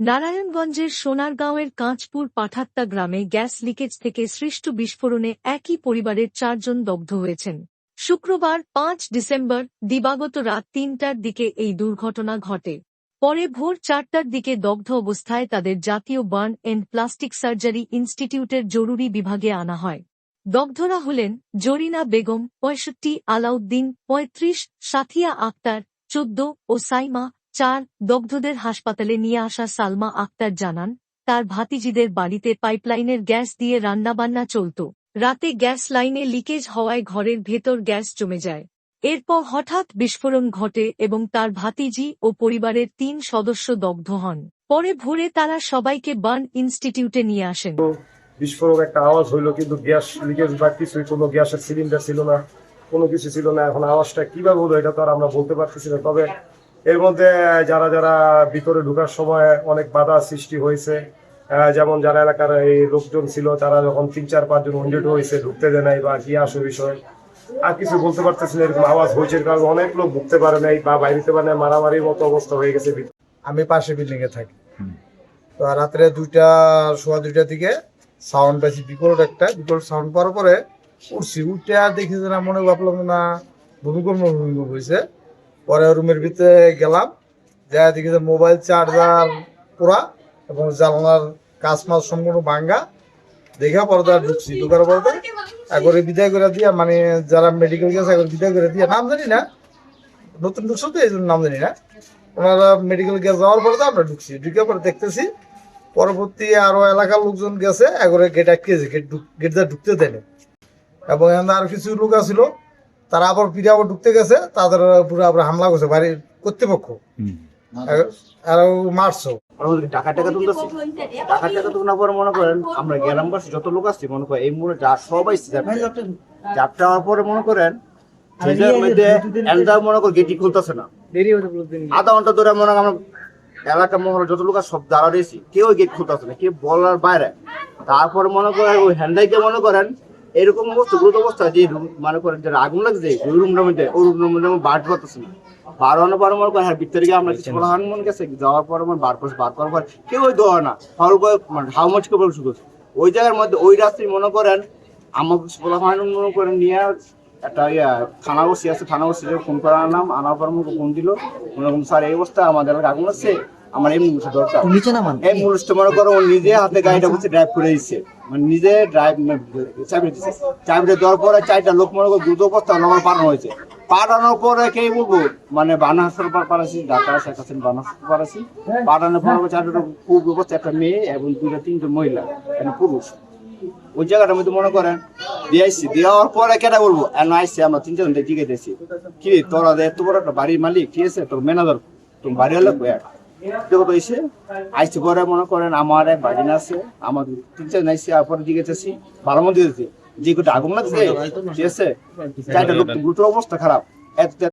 নারায়ণগঞ্জের সোনারগাঁওয়ের কাঁচপুর পাঠাত্তা গ্রামে gas leakage থেকে সৃষ্ট বিস্ফোরণে একই পরিবারের চারজন দগ্ধ হয়েছেন। শুক্রবার পাঁচ ডিসেম্বর দিবাগত রাত তিনটার দিকে এই দুর্ঘটনা ঘটে। পরে ভোর চারটার দিকে দগ্ধ অবস্থায় তাদের জাতীয় বার্ন এন্ড প্লাস্টিক সার্জারি ইনস্টিটিউটের জরুরি বিভাগে আনা হয়। দগ্ধরা হলেন জরিনা বেগম, পঁয়ষট্টি, আলাউদ্দিন, পঁয়ত্রিশ, সাথিয়া আক্তার, চোদ্দ ও সাইমা চার, দগ্ধদের হাসপাতালে নিয়ে আসা সালমা আক্তার জানান, তার ভাতিজিদের বাড়িতে পাইপলাইনের গ্যাস দিয়ে রান্নাবান্না চলত। রাতে গ্যাস লাইনে লিকেজ হওয়ায় ঘরের ভেতর গ্যাস জমে যায়। এরপর হঠাৎ বিস্ফোরণ ঘটে এবং তার ভাতিজি ও পরিবারের তিন সদস্য দগ্ধ হন। পরে ভোরে তারা সবাইকে বার্ন ইনস্টিটিউটে নিয়ে আসেন। বিস্ফোরক একটা আওয়াজ হইল, কিন্তু গ্যাস লিকেজ বা কিছুই কোনো গ্যাসের সিলিন্ডার ছিল না, কোনো কিছু ছিল না। এখন আওয়াজটা কীভাবে হলো, এটা তো আর আমরা বলতে পারতেছি না। তবে এর মধ্যে যারা যারা ভিতরে ঢুকার সময় অনেক বাধা সৃষ্টি হয়েছে যেমন যারা এলাকার এই লোকজন ছিল তারা যখন তিন চার পাঁচজন উন্ডেড হয়েছে ঢুকতে দেয় নাই বা কি আসো বিষয় আর কিছু বলতে পারতেছি না এরকম আওয়াজ হয়েছে কারণ অনেক লোক ঢুকতে পারে নাই বা বাইরেতে পারে নাই মারামারির মতো অবস্থা হয়ে গেছে আমি পাশে বিল্ডিং এ থাকি। তো রাত্রে দুইটা সোয়া দুইটা দিকে সাউন্ড পাইছি বিকট একটা বিকট সাউন্ড পাওয়ার পরে উঠছি উঠে আর দেখি যে না মনে ভাবলাম না ভূমিকম্প ভূমিকম্প হয়েছে পরে রুমের ভিতরে গেলাম যা দেখি যে মোবাইল চার্জার পুরা এবং জানলার কাজ মাছ সম্পূর্ণ ভাঙ্গা। দেখা পরে তার ঢুকছি, ঢুকার পরে একবারে বিদায় করে দিয়া মানে যারা মেডিকেল গেছে একবার বিদায় করে দিয়া, নাম জানি না, নতুন ঢুকছো তো এই জন্য নাম জানি না। ওনারা মেডিকেল গিয়ে যাওয়ার পরে তো আমরা ঢুকছি ঢুকে পরে দেখতেছি, পরবর্তী আরও এলাকার লোকজন গেছে, একবারে গেট আটকেছে গেট গেট দিয়ে ঢুকতে দেয়নি। এবং এখানে আরও কিছু লোক আছিল তারা আবার ফিরে আবার ঢুকতে গেছে তাদের পুরো আবার হামলা করছে বাড়ির কর্তৃপক্ষ। আর মারছো। আমাদের টাকা টাকা তুলতেছি টাকা টাকা তোলার পরে মনে করেন আমরা গ্রামবাসী যত লোক আসছি মনে করেন এই মুহূর্তে যা সবাই চাপটা হওয়ার পরে মনে করেন সেটার মধ্যে এলদা মনে করেন গেটি খুলতেছে না। আধা ঘণ্টা ধরে মনে করেন আমরা এলাকা মনে করেন যত লোক আছে সব দাঁড়া রয়েছি। কেউ গেট খুলতেছে না কেউ বলার বাইরে। তারপরে মনে করেন ওই হ্যান্ডাইকে মনে করেন এরকম অবস্থা গুরুত্ব অবস্থা, যে মনে করেন যে আগুন লাগছে, ওই রুমটার মধ্যে ওই রুমটার মধ্যে আমার করতেছে না। বার হওয়ার পর মনে করেন হ্যাঁ ভিতরে গিয়ে আমরা কিছু বলা মনে গেছে। যাওয়ার পর আমার বার করছে, বার করার পর কেউ ওই দেওয়া না। হল করে মানে হাউ মাছ কেবল শুধু ওই জায়গার মধ্যে, ওই রাত্রি মনে করেন, আমাকে বলা হয় মনে করেন, নিয়ে একটা ইয়া, থানা বসি আছে, থানা বসি ফোন করে আনলাম আনার পর আমাকে ফোন দিল। মনে করুন, স্যার, এই অবস্থা আমাদের আগুন আছে। আমার এই দরকার। নিচে নামান? এই মনে করো ও নিজে হাতে গাড়িটা বসে ড্রাইভ করে দিচ্ছে মানে নিজে ড্রাইভ চাবি দিচ্ছে চাবিটা দেওয়ার পরে চারটা লোক মনে করো দ্রুত অবস্থা আমার পাঠানো হয়েছে। পাঠানোর পরে কে বলব? মানে পাঠাচ্ছি ঢাকা শেখ হাসিনা পাঠানোর পরে চারটা খুব অবস্থা একটা মেয়ে এবং দুইটা তিনজন মহিলা একটা পুরুষ। ওই জায়গাটার মধ্যে মনে করেন দিয়েছি। দেওয়ার পরে কেটা বলব? এন আইসি আমরা তিনজন জিগে দিয়েছি। কি তোরা এত বড় একটা বাড়ির মালিক ঠিক আছে? তোর ম্যানেজার তুমি বাড়ি হলে দেখো এসে আইসি পরে মনে করেন আমার এক বাড়িন আছে আমার তিন চার নাইসি আপনার পরে জিগে ভালো মন্দির যে কটা আগুন লাগছে ঠিক আছে? চারটা লোক গুরুতর অবস্থা খারাপ। এত